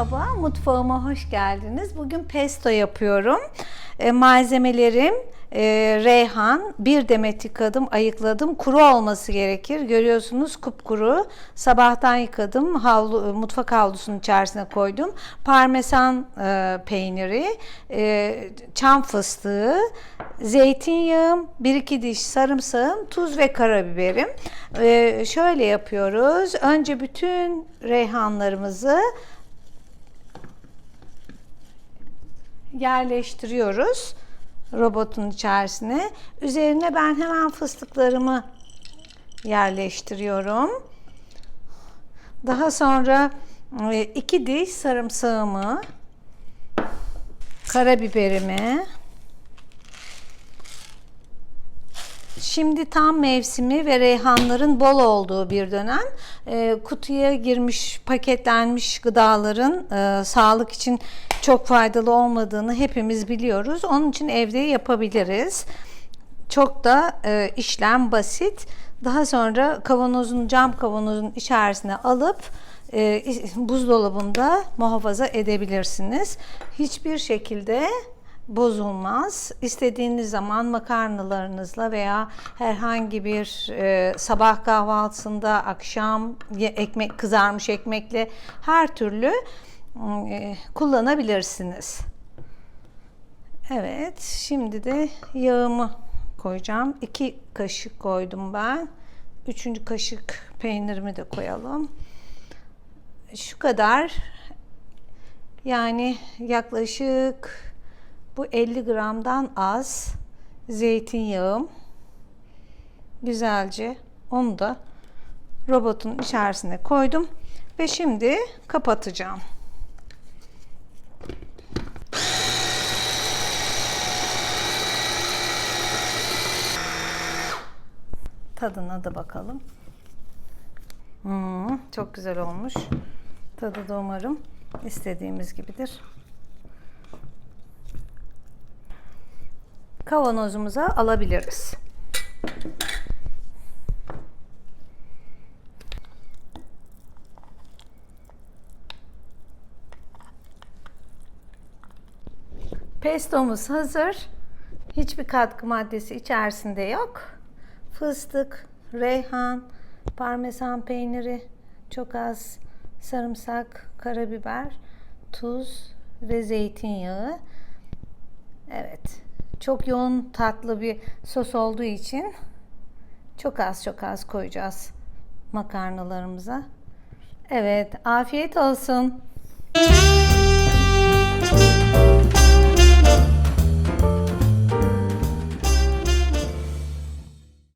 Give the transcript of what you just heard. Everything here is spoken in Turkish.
Mutfağıma hoş geldiniz. Bugün pesto yapıyorum. E, malzemelerim e, reyhan, bir demet yıkadım, ayıkladım. Kuru olması gerekir. Görüyorsunuz kupkuru. Sabahtan yıkadım. Havlu, mutfak havlusunun içerisine koydum. Parmesan e, peyniri, e, çam fıstığı, zeytinyağım, bir iki diş sarımsağım, tuz ve karabiberim. E, şöyle yapıyoruz. Önce bütün reyhanlarımızı yerleştiriyoruz robotun içerisine. Üzerine ben hemen fıstıklarımı yerleştiriyorum. Daha sonra e, iki diş sarımsağımı, karabiberimi, Şimdi tam mevsimi ve reyhanların bol olduğu bir dönem. E, kutuya girmiş, paketlenmiş gıdaların e, sağlık için çok faydalı olmadığını hepimiz biliyoruz. Onun için evde yapabiliriz. Çok da e, işlem basit. Daha sonra kavanozun, cam kavanozun içerisine alıp e, buzdolabında muhafaza edebilirsiniz. Hiçbir şekilde bozulmaz. İstediğiniz zaman makarnalarınızla veya herhangi bir e, sabah kahvaltısında, akşam ekmek kızarmış ekmekle her türlü e, kullanabilirsiniz. Evet, şimdi de yağımı koyacağım. 2 kaşık koydum ben. Üçüncü kaşık peynirimi de koyalım. Şu kadar. Yani yaklaşık bu 50 gramdan az zeytinyağım. Güzelce onu da robotun içerisine koydum ve şimdi kapatacağım. Tadına da bakalım. Hmm, çok güzel olmuş. Tadı da umarım istediğimiz gibidir. Kavanozumuza alabiliriz. Pestomuz hazır. Hiçbir katkı maddesi içerisinde yok. Fıstık, reyhan, parmesan peyniri, çok az sarımsak, karabiber, tuz ve zeytinyağı. Evet. Çok yoğun tatlı bir sos olduğu için çok az çok az koyacağız makarnalarımıza. Evet, afiyet olsun.